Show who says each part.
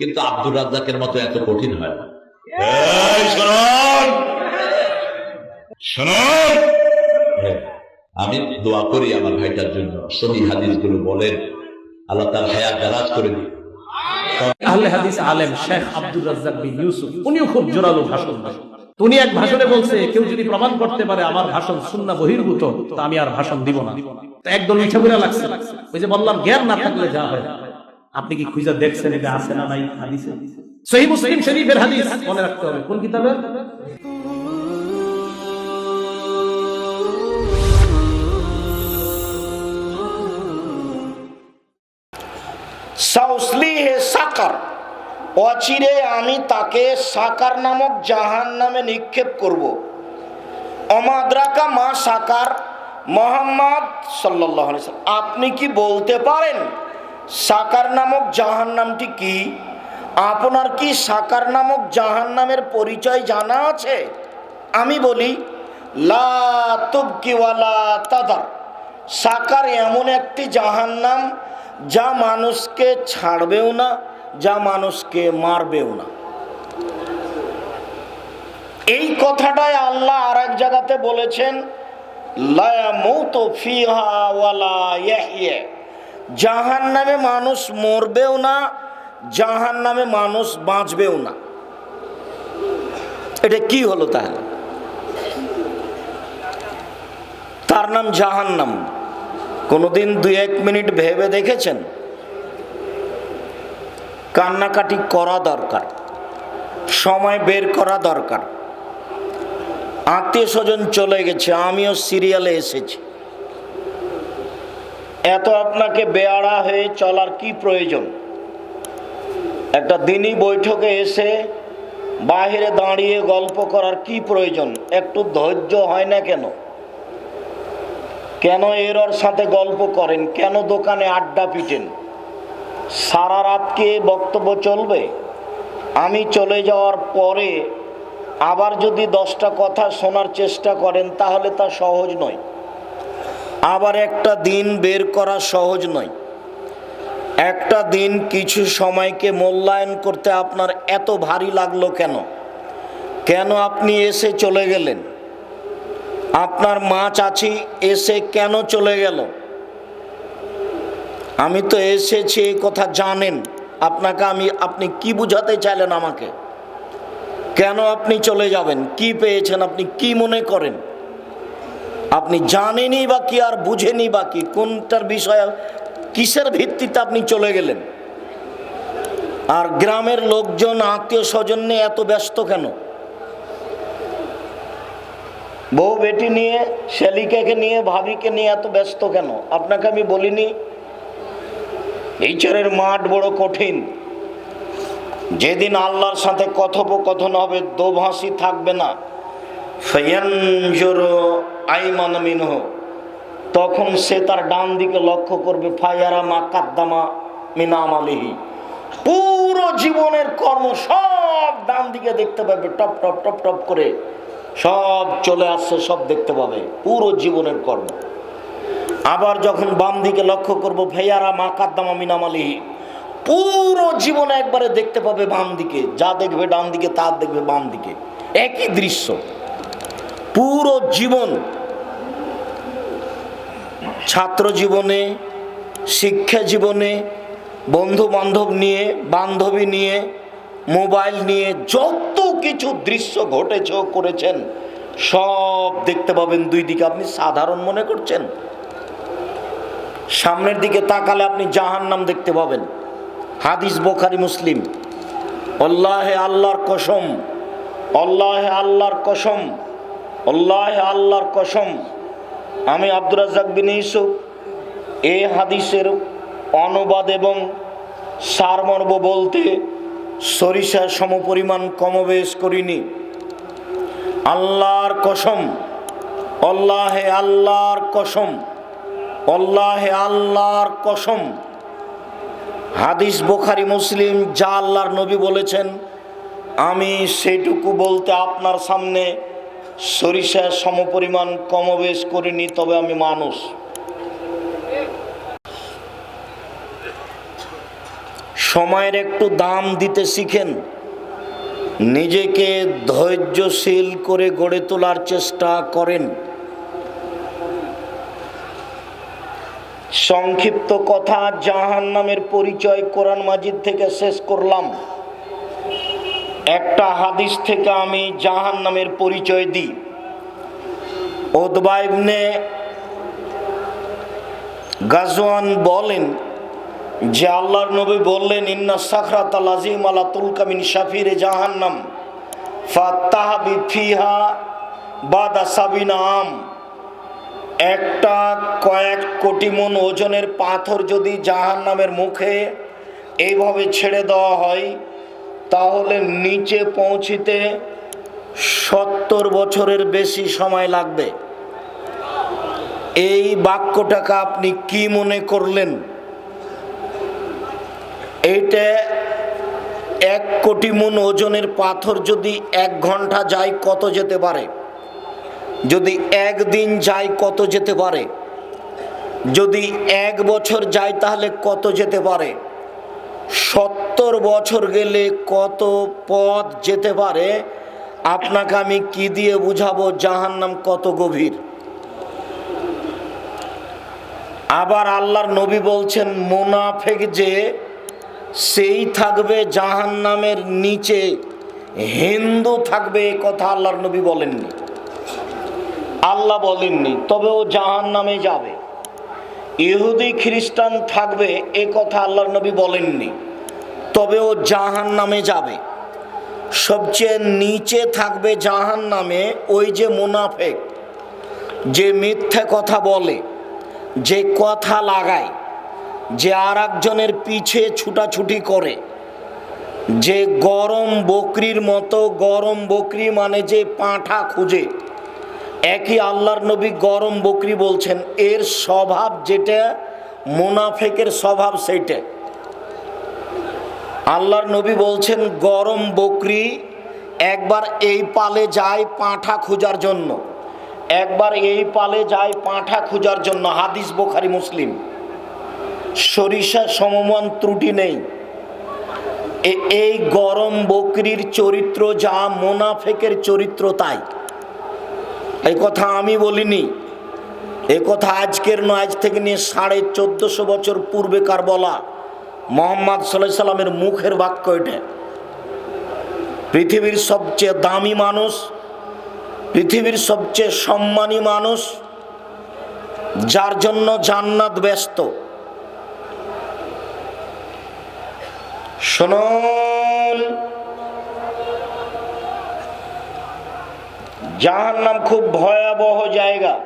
Speaker 1: কিন্তু আব্দুর রাজ্জাকের মতো এত কঠিন হয় না। হ্যাঁ, আমি দোয়া করি আমার ভাইটার জন্য সহি হাদিসগুলো বলেন। আল্লাহ তার হায়াত দারাজ করে দিন
Speaker 2: আহলে হাদিস আলেম শেখ আব্দুর রাজ্জাক বিন ইউসুফ উনিও খুব জোরালো ভাষণ। উনি এক ভাষণে বলছে কেউ যদি প্রমাণ করতে পারে আমার ভাষণ সুন্না বহির্ভূত তো আমি আর ভাষণ দিব না। তো একদল মিঠা করে লাগছে। ওই যে বললাম জ্ঞান না থাকলে যা হয়। আপনি কি খুঁজে দেখছেন এটা আছে না নাই? হাদিসে? সহি মুসলিম শরীফের হাদিস মনে রাখতে হবে। কোন কিতাবে?
Speaker 3: সাকার। অচিরে আমি তাকে সাকার নামক জাহান নামে নিক্ষেপ করব। অমাদ্রাকা মা সাকার মোহাম্মদ সাল্লাহ আপনি কি বলতে পারেন সাকার নামক জাহান নামটি কি? আপনার কি সাকার নামক জাহান নামের পরিচয় জানা আছে? আমি বলি, লা তুবকিওয়ালা তাদার। সাকার এমন একটি জাহান্নাম যা মানুষকে ছাড়বেও না, যা মানুষকে মারবেও না। এই কথাটাই আল্লাহ আর এক জায়গাতে বলেছেন জাহান নামে মানুষ মরবেও না জাহান নামে মানুষ বাঁচবেও না। এটা কি হলো তাহলে? তার নাম জাহান্নাম। কোনোদিন দুই এক মিনিট ভেবে দেখেছেন? কান্নাকাটি করা দরকার, সময় বের করা দরকার। আত্মীয় স্বজন চলে গেছে, আমিও সিরিয়ালে এসেছি। এত আপনাকে বেয়াড়া হয়ে চলার কি প্রয়োজন? একটা দিনই বৈঠকে এসে বাহিরে দাঁড়িয়ে গল্প করার কি প্রয়োজন? একটু ধৈর্য হয় না কেন? কেন এরর সাথে গল্প করেন? কেন দোকানে আড্ডা পিটেন? সারা রাত কে বক্তব্য চলবে? আমি চলে যাওয়ার পরে আবার যদি দশটা কথা শোনার চেষ্টা করেন, তাহলে তা সহজ নয়। আবার একটা দিন বের করা সহজ নয়। একটা দিন কিছু সময়কে মূল্যায়ন করতে আপনার এত ভারী লাগল কেন? কেন আপনি এসে চলে গেলেন? আপনার মা চাচি এসে কেন চলে গেল? আমি তো এসেছি এই কথা জানেন। আপনাকে আমি, আপনি কি বুঝাতে চাইলেন আমাকে? কেন আপনি চলে যাবেন? কি পেয়েছেন? আপনি কি মনে করেন? আপনি জানেনই বা কি আর বুঝেনি বা কি? কোনটার বিষয়ে, কিসের ভিত্তিতে আপনি চলে গেলেন? আর গ্রামের লোকজন, আত্মীয় স্বজন নিয়ে এত ব্যস্ত কেন? বউ বেটি নিয়ে শ্যালিকাকে নিয়ে, ভাবিকে নিয়ে এত ব্যস্ত কেন? আপনাকে আমি বলিনি? এই চরের মাঠ বড় কঠিন। যেদিন আল্লাহর সাথে কথোপকথন হবে, দোভাষী থাকবে না। ফয়ানজোর আইমান মিনহ তখন সে তার ডান দিকে লক্ষ্য করবে, ফায়ারা মা কাদ্দামা মিনাম পুরো জীবনের কর্ম সব ডান দিকে দেখতে পাবে, টপ টপ টপ টপ করে। সব চলে আসছে, সব দেখতে পাবে, পুরো জীবনের কর্ম। আবার যখন বাম দিকে লক্ষ্য করব ভেয়ারা মা কাদ্দামা মিনামালি পুরো জীবনে একবারে দেখতে পাবে বাম দিকে। যা দেখবে ডান দিকে, তা দেখবে বাম দিকে। একই দৃশ্য। পুরো জীবন ছাত্র জীবনে, শিক্ষা জীবনে বন্ধু বান্ধব নিয়ে, বান্ধবী নিয়ে, মোবাইল নিয়ে যত কিছু দৃশ্য ঘটেছে করেছেন, সব দেখতে পাবেন দুই দিকে। আপনি সাধারণ মনে করছেন? সামনের দিকে তাকালে আপনি জাহান নাম দেখতে পাবেন। হাদিস বোখারি মুসলিম। অল্লাহে আল্লাহর কসম অল্লাহে আল্লাহর কসম অল্লাহে আল্লাহর কসম। আমি আব্দুর রাজ্জাক বিন ইউসুফ। এ হাদিসের অনুবাদ এবং সারমর্ম বলতে সরিষার সমপরিমাণ কমবেশ করিনি। আল্লাহর কসম অল্লাহে আল্লাহর কসম অল্লাহে আল্লাহর কসম। হাদিস বোখারি, মুসলিম, যা আল্লাহর নবী বলেছেন, আমি সেটুকু বলতে আপনার সামনে সরিষার সমপরিমাণ কমবেশ করিনি তবে আমি মানুষ। সময়ের একটু দাম দিতে শিখেন। নিজেকে ধৈর্যশীল করে গড়ে তোলার চেষ্টা করেন। সংক্ষিপ্ত কথা জাহান নামের পরিচয় কোরআন মাজিদ থেকে শেষ করলাম। একটা হাদিস থেকে আমি জাহান নামের পরিচয় দিই। ওদবাইবনে গাজওয়ান বলেন যে আল্লাহর নবী বললেন, ইন্না সাখরাত আজিম আলা তুলকামিন শাফিরে জাহান্নাম, ফাত্তাহাবি ফিহা বাদা সাবিনা আম। একটা কয়েক কোটি মন ওজনের পাথর যদি জাহান নামের মুখে এইভাবে ছেড়ে দেওয়া হয় তাহলে নিচে পৌঁছিতে সত্তর বছরের বেশি সময় লাগবে। এই বাক্যটাকে আপনি কি মনে করলেন? এইটা এক কোটি মন ওজনের পাথর যদি এক ঘণ্টা যায় কত যেতে পারে? যদি একদিন যায় কত যেতে পারে? যদি এক বছর যায় তাহলে কত যেতে পারে? সত্তর বছর গেলে কত পথ যেতে পারে? আপনাকে আমি কি দিয়ে বুঝাবো? জাহান্নাম কত গভীর। আবার আল্লাহর নবী বলছেন, মোনাফেক যে, সেই থাকবে জাহান্নামের নিচে। হিন্দু থাকবে এ কথা আল্লাহর নবী বলেননি। আল্লাহ বলেননি, তবে ও জাহান নামে যাবে। ইহুদি, খ্রিস্টান থাকবে এ কথা আল্লাহর নবী বলেননি। তবে ও জাহান নামে যাবে। সবচেয়ে নিচে থাকবে জাহান নামে ওই যে মুনাফেক, যে মিথ্যে কথা বলে, যে কথা লাগায়, যে আর একজনের পিছে ছুটাছুটি করে, যে গরম বকরির মতো, গরম বকরি মানে যে পাঁঠা খুঁজে। একই আল্লাহর নবী গরম বকরি বলছেন, এর স্বভাব যেটা, মোনাফেকের স্বভাব সেইটা। আল্লাহর নবী বলছেন, গরম বকরি একবার এই পালে যায় পাঁঠা খোঁজার জন্য। একবার এই পালে যায় পাঁঠা খোঁজার জন্য। হাদিস বোখারি, মুসলিম। সরিষা সমমান ত্রুটি নেই। এই গরম বকরির চরিত্র যা মোনাফেকের চরিত্র তাই। এই কথা আমি বলিনি। এ কথা আজকের নয়, আজ থেকে নিয়ে সাড়ে চোদ্দশো বছর পূর্বেকার বলা। মোহাম্মদ সাল্লাহ সাল্লামের মুখের বাক্য এটা। পৃথিবীর সবচেয়ে দামি মানুষ, পৃথিবীর সবচেয়ে সম্মানী মানুষ, যার জন্য জান্নাত ব্যস্ত। শুনুন জাহান্নাম খুব ভয়াবহ জায়গা।